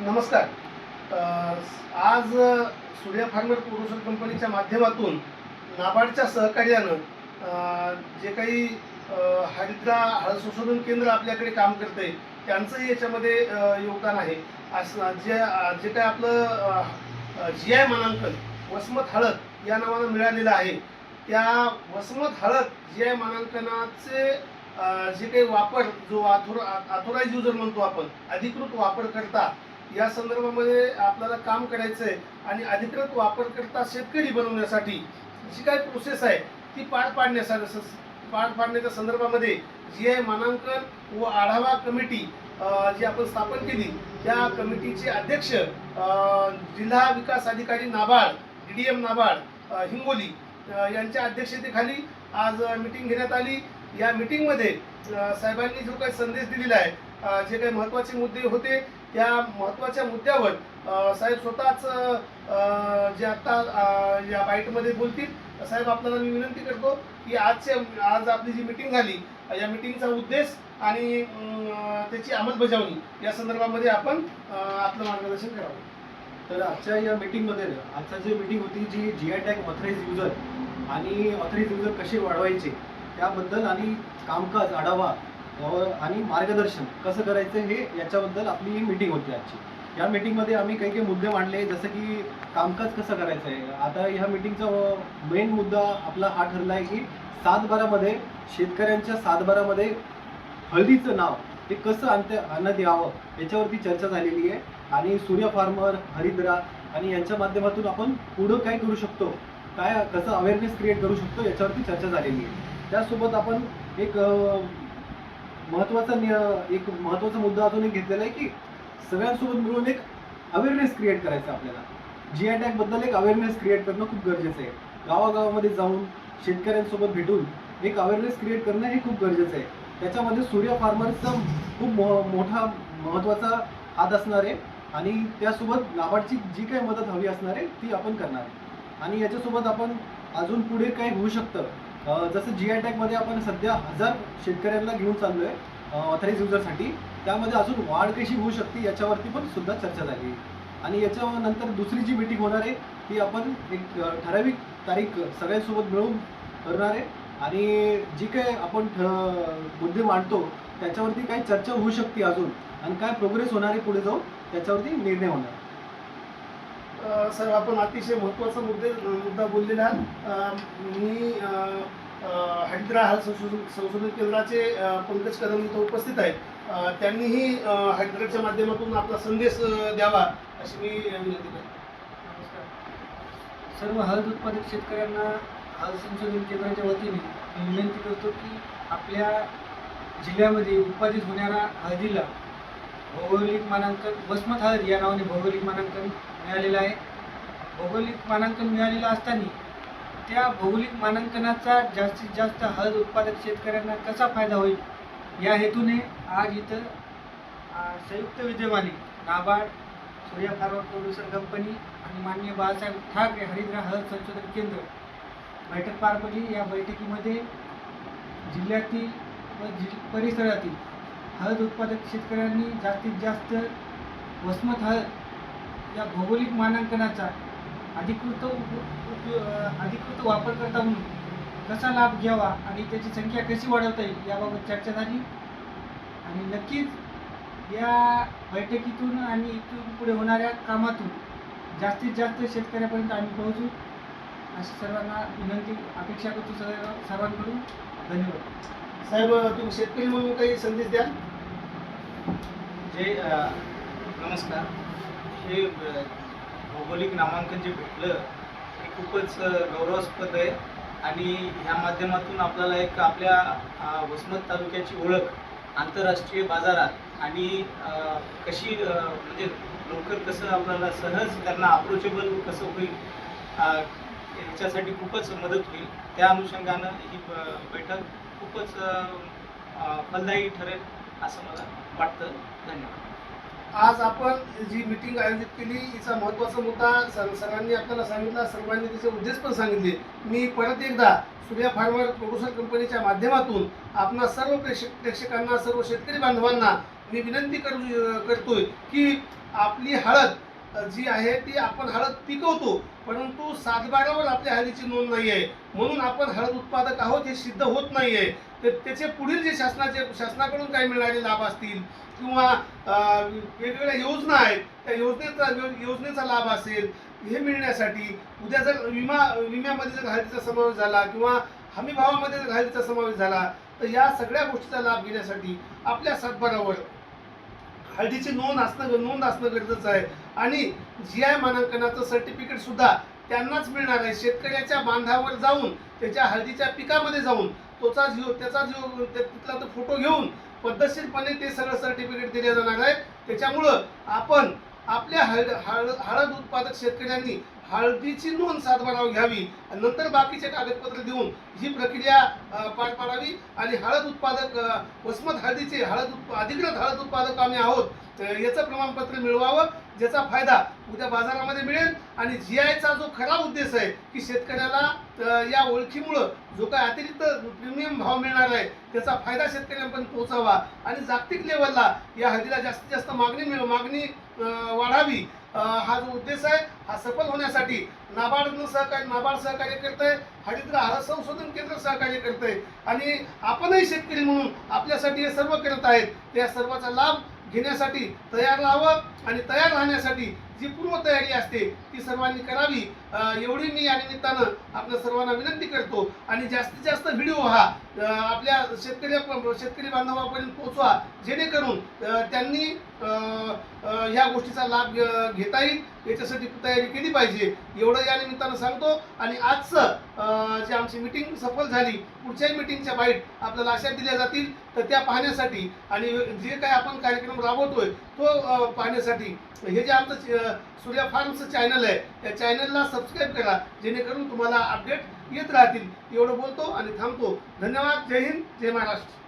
नमस्कार. आज Surya farmer producer कंपनीच्या माध्यमातून नाबार्डच्या सहकार्यानं जे काही हरिद्रा हळद संशोधन केंद्र आपल्याकडे काम करते त्यांचंही याच्यामध्ये योगदान आहे. असं जे जे काय आपलं जी आय मानांकन वसमत हळद या नावानं मिळालेलं आहे. त्या वसमत हळद जी आय मानांकनाचे जे काही वापर जो आथोर आथोराईज युजर म्हणतो आपण अधिकृत वापरकर्ता या संदर्भामध्ये आपल्याला काम करायचं आहे आणि अधिकृत वापरकर्ता शेतकरी बनवण्यासाठी जी काय प्रोसेस आहे ती पार पाडण्यासाठी पार पाडण्याच्या संदर्भामध्ये जी आय मानांकन व आढावा कमिटी जी आपण स्थापन केली त्या कमिटीचे अध्यक्ष जिल्हा विकास अधिकारी NABARD D D M NABARD Hingoli यांच्या अध्यक्षतेखाली आज मिटिंग घेण्यात आली. या मिटिंगमध्ये साहेबांनी जो काही संदेश दिलेला आहे जे काही महत्त्वाचे मुद्दे होते त्या महत्त्वाच्या मुद्द्यावर साहेब स्वतःच जे आता या बाईटमध्ये बोलतील साहेब आपल्याला मी विनंती करतो की आजच्या आज आपली जी मिटिंग झाली या मिटिंगचा उद्देश आणि त्याची अंमलबजावणी या संदर्भामध्ये आपण आपलं मार्गदर्शन करावं. तर आजच्या या मीटिंगमध्ये आजचा जी मीटिंग होती G G I tag authorise user आणि ऑथराईज युजर कसे वाढवायचे त्याबद्दल आणि कामकाज आढावा यावर आणि मार्गदर्शन कसं करायचं हे याच्याबद्दल आपली ही मीटिंग होती आजची. या मीटिंगमध्ये आम्ही काही काही मुद्दे मांडले जसं की कामकाज कसं करायचं आहे आता ह्या मीटिंगचा मेन मुद्दा आपला हा ठरला आहे की सातबारामध्ये शेतकऱ्यांच्या सातबारामध्ये हळदीचं नाव ते कसं आणते आणण्यात यावं याच्यावरती चर्चा झालेली आहे. आणि सूर्य फार्मर हरिद्रा आणि यांच्या माध्यमातून आपण पुढं काय करू शकतो काय कसं अवेअरनेस क्रिएट करू शकतो याच्यावरती चर्चा झालेली आहे. त्यासोबत आपण एक महत्त्वाचा महत्त्वाचा एक महत्त्वाचा मुद्दा अजून एक घेतलेला आहे की सगळ्यांसोबत मिळून एक अवेअरनेस क्रिएट करायचं आपल्याला. जी आय टॅगबद्दल एक अवेअरनेस क्रिएट करणं खूप गरजेचं आहे. गावागावामध्ये जाऊन शेतकऱ्यांसोबत भेटून एक अवेअरनेस क्रिएट करणं हे खूप गरजेचं आहे. त्याच्यामध्ये सूर्य फार्मर्सचा खूप मोठा महत्त्वाचा हात असणार आहे आणि त्यासोबत नाबार्डची जी काही मदत हवी असणार आहे ती आपण करणार आहे. आणि याच्यासोबत आपण अजून पुढे काय होऊ शकतं. जसं जी आय टॅगमध्ये आपण सध्या हजार शेतकऱ्यांना घेऊन चाललो आहे ऑथराईज युजरसाठी त्यामध्ये अजून वाढ कशी होऊ शकते याच्यावरती पण सुद्धा चर्चा झाली. आहे आणि याच्यानंतर दुसरी जी मीटिंग होणार आहे ती आपण एक ठराविक तारीख सगळ्यांसोबत मिळून करणार आहे. आणि जी काय आपण ठ- मुद्दे मांडतो त्याच्यावरती काही चर्चा होऊ शकते अजून. आणि काय प्रोग्रेस होणार आहे पुढे जाऊन त्याच्यावरती निर्णय होणार. सर आपण अतिशय महत्त्वाचा मुद्दे मुद्दा बोललेला आहात. मी हरिद्रा हाल संशोधन संशोधन केंद्राचे पंकज कदम इथं उपस्थित आहेत. त्यांनीही हरिद्राच्या माध्यमातून आपला संदेश द्यावा अशी मी विनंती करतो. सर्व हळद उत्पादक शेतकऱ्यांना हळद संशोधन केंद्राच्या वतीने मी विनंती करतो की आपल्या जिल्ह्यामध्ये उत्पादित होणाऱ्या हळदीला भौगोलिक मानांकन वसमत हळद या नावाने भौगोलिक मानांकन मिळालेला आहे. भौगोलिक मानांकन मिळालेलं असताना त्या भौगोलिक मानांकनाचा जास्तीत जास्त हळद उत्पादक शेतकऱ्यांना कसा फायदा होईल? या हेतूने आज इथं संयुक्त विद्यमाने NABARD Surya pharma producer company आणि माननीय बाळासाहेब ठाकरे हरिद्रा हळद संशोधन केंद्र बैठक पार पडली. या बैठकीमध्ये जिल्ह्यातील व जि परिसरातील हळद उत्पादक शेतकऱ्यांनी जास्तीत जास्त वसमत हळद या भौगोलिक मानांकनाचा अधिकृत उप- उपयो- अ, अधिकृत वापरकर्ता म्हणून कसा लाभ घ्यावा आणि त्याची संख्या कशी वाढवता येईल याबाबत चर्चा झाली. आणि नक्कीच या बैठकीतून आणि इथून पुढे होणाऱ्या कामातून जास्तीत जास्त शेतकऱ्यापर्यंत आम्ही पोहोचू. अशी सर्वांना विनंती अपेक्षा करतो सर्व सर्वांकडून. धन्यवाद. साहेब तुम्ही शेतकरी म्हणून काही संदेश द्या जे अ, नमस्कार. हे भौगोलिक नामांकन जे भेटलं हे खूपच गौरवास्पद आहे. आणि ह्या माध्यमातून आपल्याला एक आपल्या वसमत तालुक्याची ओळख आंतरराष्ट्रीय बाजारात आणि कशी म्हणजे लवकर कसं आपल्याला सहज त्यांना अप्रोचेबल कसं होईल याच्यासाठी खूपच मदत होईल. त्या अनुषंगानं ही ब- बैठक खूपच फलदायी ठरेल असं मला वाटतं. धन्यवाद. आज आपण जी मिटिंग आयोजित केली हिचा महत्त्वाचा मुद्दा सर सरांनी आपल्याला सांगितला सर्वांनी तिचे उद्देश पण सांगितले. मी परत एकदा सूर्या फार्मर प्रोड्युसर कंपनीच्या माध्यमातून आपणा सर्व प्रेक्षक प्रेक्षकांना सर्व शेतकरी बांधवांना मी विनंती करू करतोय की आपली हळद जी आहे ती आपण हळद पिकवतो परंतु सातबारावर आपल्या हळदीची नोंद नाही आहे म्हणून आपण हळद उत्पादक आहोत हे सिद्ध होत नाही आहे तर त्याचे पुढील जे शासनाचे शासनाकडून काही मिळणारे लाभ असतील किंवा वेगवेगळ्या योजना आहेत त्या योजनेचा योजनेचा लाभ असेल हे मिळण्यासाठी उद्या जर विमा विम्यामध्ये जर घालीचा समावेश झाला किंवा हमी भावामध्ये जर घालीचा समावेश झाला तर या सगळ्या गोष्टीचा लाभ घेण्यासाठी आपल्या सातबारावर हळदीची नोंद असणं नोंद असणं गरजेचं आहे. आणि जी आय मानांकनाचं सर्टिफिकेट सुद्धा त्यांनाच मिळणार आहे. शेतकऱ्याच्या बांधावर जाऊन त्याच्या हळदीच्या पिकामध्ये जाऊन तोचा जो त्याचा जो तिथला तो फोटो घेऊन पद्धतशीरपणे ते सगळं सर्टिफिकेट दिले जाणार आहे. त्याच्यामुळं आपण आपल्या हळद हळद हळद उत्पादक शेतकऱ्यांनी हळदीची नोंद सातबारावर घ्यावी आणि नंतर बाकीचे कागदपत्र देऊन ही प्रक्रिया पार पाडावी. आणि हळद उत्पादक वसमत हळदीचे हळद उत्प- अधिकृत हळद उत्पादक आम्ही आहोत याचं प्रमाणपत्र मिळवावं. ज्याचा फायदा उद्या बाजारामध्ये मिळेल आणि जी आयचा जो खरा उद्देश आहे की शेतकऱ्याला या ओळखीमुळं जो काय अतिरिक्त प्रीमियम भाव मिळणार आहे त्याचा फायदा शेतकऱ्यांपर्यंत पोहोचावा. आणि जागतिक लेवलला या हळदीला जास्तीत जास्त मागणी मिळ मागणी वाढावी हा जो उद्देश आहे हा सफल होण्यासाठी नाबार्डनं सहकार्य नाबार्ड सहकार्य करत आहे हरिद्रा हळद संशोधन केंद्र सहकार्य करत आहे आणि आपणही शेतकरी म्हणून आपल्यासाठी हे सर्व करत आहेत. त्या सर्वाचा लाभ घेण्यासाठी तयार राहावं आणि तयार राहण्यासाठी जी पूर्वतयारी असते ती सर्वांनी करावी. एवढी मी या निमित्तानं आपल्या सर्वांना विनंती करतो. आणि जास्तीत जास्त व्हिडिओ हा आपल्या शेतकरी शेतकरी बांधवापर्यंत पोहोचवा. जेणेकरून त्यांनी ह्या गोष्टीचा लाभ घ- घेता येईल. याच्यासाठी तयारी केली पाहिजे. एवढं या निमित्तानं सांगतो. आणि आजचं अ, जे आमची मिटिंग सफल झाली पुढच्याही मिटिंगच्या बाईट आपल्याला अशा दिल्या जातील. तर त्या पाहण्यासाठी आणि जे काय आपण कार्यक्रम राबवतोय तो पाहण्यासाठी हे जे आमचं सूर्या फार्मचं चॅनल आहे त्या चॅनलला सबस्क्राईब करा जेणेकरून तुम्हाला अपडेट येत राहतील. एवढं बोलतो आणि थांबतो. धन्यवाद. जय हिंद. जय महाराष्ट्र.